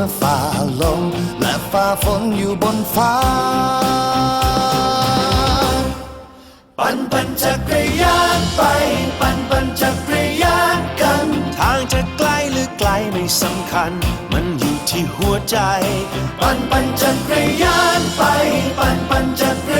ื่อฝ่าลมและฝ่าฝนอยู่บนฟ้า ปั่นปั่นจักรยานไป ปั่นปั่นจักรยานกัน ทางจะไกลหรือไกลไม่สำคัญ มันอยู่ที่หัวใจ ปั่นปั่นจักรยานไป ปั่นปั่นจักร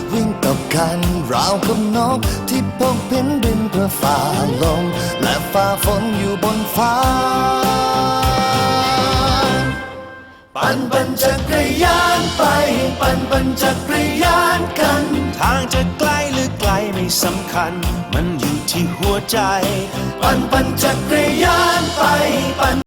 กันราวกับนกที่พกบินบินเพื่อฝ่าลมและฝ่าฝนอยู่บนฟ้า ปั่นปั่นจักรยานไป ปั่นปั่นจักรยานกัน ทางจะไกลหรือไกลไม่สำคัญ มันอยู่ที่หัวใจ ปั่นปั่นจักรยานไปปั่น